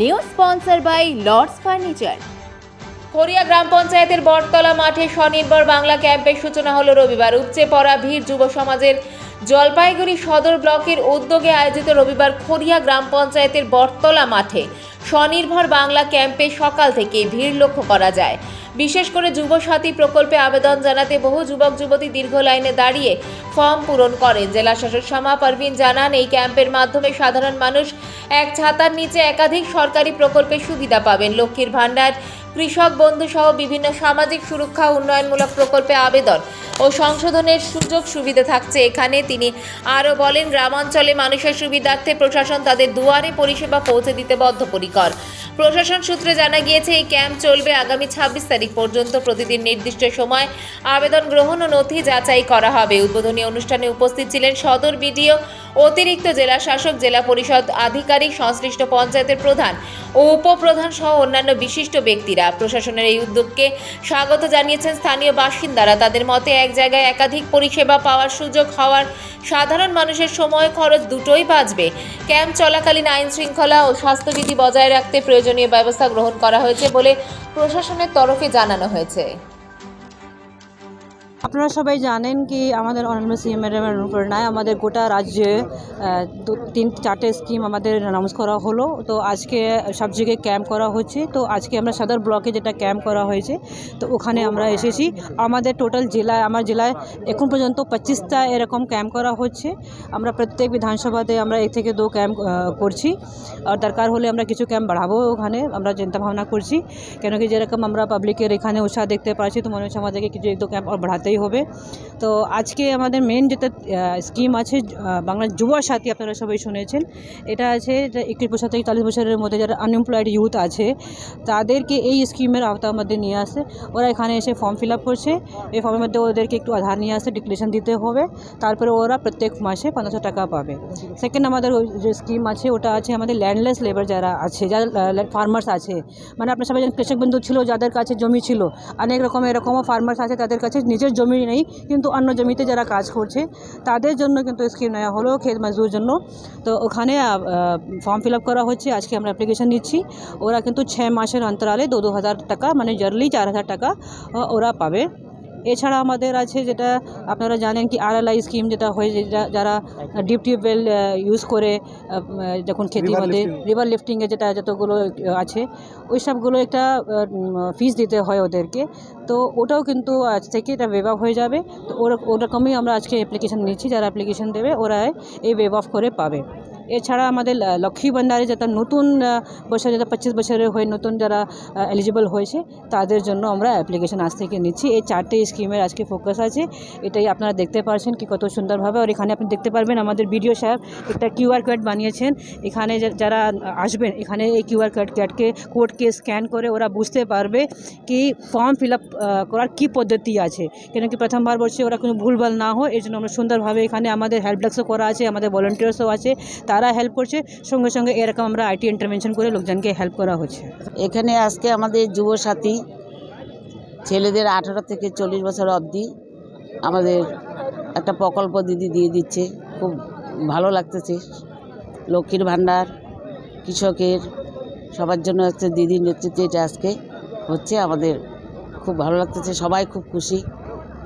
New sponsor by Lords furniture Koria গ্রাম পঞ্চায়েতের বটতলা মাঠে স্বনির্ভর বাংলা ক্যাম্পের সূচনা হলো রবিবার। উপচে পড়া ভিড় যুব সমাজের জলপাইগুড়ি সদর ব্লকের উদ্যোগে আয়োজিত রবিবার খড়িয়া গ্রাম পঞ্চায়েতের বটতলা মাঠে স্বনির্ভর বাংলা ক্যাম্পে সকাল থেকে ভিড় লক্ষ্য করা যায়। বিশেষ করে যুবসাথী প্রকল্পে আবেদন জানাতে বহু যুবক যুবতী দীর্ঘ লাইনে দাঁড়িয়ে ফর্ম পূরণ করেন। জেলা শাসক শামা পারভিন জানান, এই ক্যাম্পের মাধ্যমে সাধারণ মানুষ এক ছাতার নিচে একাধিক সরকারি প্রকল্পের সুবিধা পাবেন। লক্ষ্মীর ভাণ্ডার, কৃষক বন্ধু সহ বিভিন্ন সামাজিক সুরক্ষা উন্নয়নমূলক প্রকল্পে আবেদন ও সংশোধনের সুযোগ সুবিধা থাকছে। এখানে তিনি আরও বলেন, গ্রামাঞ্চলে মানুষের সুবিধার্থে প্রশাসন তাদের দুয়ারে পরিষেবা পৌঁছে দিতে বদ্ধপরিকর। প্রশাসন সূত্রে জানা গিয়েছে, এই ক্যাম্প চলবে আগামী ছাব্বিশ তারিখ পর্যন্ত। প্রতিদিন নির্দিষ্ট সময় আবেদন গ্রহণ ও নথি যাচাই করা হবে। উদ্বোধনী অনুষ্ঠানে উপস্থিত ছিলেন সদর বিডিও, অতিরিক্ত জেলা শাসক, জেলা পরিষদ আধিকারিক, সংশ্লিষ্ট পঞ্চায়েতের প্রধান ও উপপ্রধান সহ অন্যান্য বিশিষ্ট ব্যক্তিরা। প্রশাসনের এই উদ্যোগকে স্বাগত জানিয়েছেন স্থানীয় বাসিন্দারা। তাদের মতে এক জায়গায় একাধিক পরিষেবা পাওয়ার সুযোগ হওয়ার সাধারণ মানুষের সময় খরচ দুটোই বাঁচবে। ক্যাম্প চলাকালীন আইন শৃঙ্খলা ও স্বাস্থ্যবিধি বজায় রাখতে প্রয়োজনীয় ব্যবস্থা গ্রহণ করা হয়েছে বলে প্রশাসনের তরফে জানানো হয়েছে। আপনারা সবাই জানেন কি আমাদের অনারেবল সিএম ম্যাডামের অনুপ্রেরণায় আমাদের গোটা রাজ্যে তিন, চারটে স্কিম আমাদের অ্যানাউন্স করা হলো। তো আজকে সব জায়গায় ক্যাম্প করা হচ্ছে। তো আজকে আমরা সদর ব্লকে যেটা ক্যাম্প করা হয়েছে, তো ওখানে আমরা এসেছি। আমাদের টোটাল জেলায়, আমার জেলায় এখন পর্যন্ত পঁচিশটা এরকম ক্যাম্প করা হচ্ছে। আমরা প্রত্যেক বিধানসভাতে আমরা এক থেকে দু ক্যাম্প করছি। আর দরকার হলে আমরা কিছু ক্যাম্প বাড়াবো ওখানে, আমরা চিন্তা ভাবনা করছি। কেন কি যেরকম আমরা পাবলিকের এখানে উৎসাহ দেখতে পাচ্ছি, তো মনে হচ্ছে আমাদেরকে কিছু এক দু ক্যাম্প আর বাড়াতেই হবে। তো আজকে আমাদের মেন যেটা স্কিম আছে বাংলার বাংলা যুব সাথী আপনারা সবাই শুনেছেন। এটা আছে একত্রিশ বছর থেকে চল্লিশ বছরের মধ্যে যারা আনএমপ্লয়েড ইউথ আছে, তাদেরকে এই স্কিমের আওতার মধ্যে নিয়ে আসে। ওরা এখানে এসে ফর্ম ফিল করছে। এই ফর্মের মধ্যে ওদেরকে একটু আধার নিয়ে আসে ডিক্লেশন দিতে হবে। তারপরে ওরা প্রত্যেক মাসে পনেরোশো টাকা পাবে। সেকেন্ড আমাদের যে স্কিম আছে, ওটা আছে আমাদের ল্যান্ডলেস লেবার যারা আছে, যারা ফার্মার্স আছে। মানে আপনার সবাই কৃষক বন্ধু ছিল, যাদের কাছে জমি ছিল, অনেক রকম এরকমও ফার্মার্স আছে, তাদের কাছে নিজের জমি নেই, কিন্তু অন্য জমিতে যারা কাজ করছে, তাদের জন্য কিন্তু স্কিম নেওয়া হলো ক্ষেত মজদুর জন্য। তো ওখানে ফর্ম ফিল করা হচ্ছে, আজকে আমরা অ্যাপ্লিকেশন নিচ্ছি। ওরা কিন্তু ছয় মাসের অন্তরালে দু দু হাজার টাকা মানে জার্লি চার হাজার টাকা ওরা পাবে। এছাড়া আমাদের আছে যেটা আপনারা জানেন কি আরএলআই স্কিম যেটা হয়ে যেটা যারা ডিপ টিউবওয়েল ইউজ করে যখন খেতে মধ্যে রিভার লিফটিংয়ে যেটা যতগুলো আছে ওই সবগুলো একটা ফিস দিতে হয় ওদেরকে। তো ওটাও কিন্তু আজ থেকে এটা ওয়েভ অফ হয়ে যাবে। তো ওরা ওরকমই আমরা আজকে অ্যাপ্লিকেশান নিচ্ছি। যারা অ্যাপ্লিকেশন দেবে ওরা এই ওয়েভ অফ করে পাবে। এছাড়া আমাদের লক্ষ্মী ভান্ডারে যেটা নতুন বছর যেটা পঁচিশ বছরের হয়ে নতুন যারা এলিজিবল হয়েছে, তাদের জন্য আমরা অ্যাপ্লিকেশন আজ থেকে নিচ্ছি। এই চারটে স্কিমের আজকে ফোকাস আছে। এটাই আপনারা দেখতে পাচ্ছেন কি কত সুন্দরভাবে। আর এখানে আপনি দেখতে পারবেন আমাদের বিডিও সাহেব একটা কিউআর কোড বানিয়েছেন। এখানে যারা আসবেন, এখানে এই কিউআর কোড কোডকে কোডকে স্ক্যান করে ওরা বুঝতে পারবে কি ফর্ম ফিল করার কী পদ্ধতি আছে। কেন কি প্রথমবার বলছে, ওরা কোনো ভুলভাল না হয়, এর জন্য আমরা সুন্দরভাবে এখানে আমাদের হেল্প করা আছে, আমাদের ভলেন্টিয়ার্সও আছে। তারা হেল্প করছে। সঙ্গে সঙ্গে এরকম আমরা আইটি ইন্টারভেনশন করে লোকজনকে হেল্প করা হচ্ছে। এখানে আজকে আমাদের যুব সাথী ছেলেদের আঠারো থেকে চল্লিশ বছর অবধি আমাদের একটা প্রকল্প দিদি দিয়ে দিচ্ছে। খুব ভালো লাগতেছে। লক্ষ্মীর ভাণ্ডার, কৃষকের, সবার জন্য হচ্ছে দিদির নেতৃত্বে এটা আজকে হচ্ছে আমাদের খুব ভালো লাগতেছে। সবাই খুব খুশি।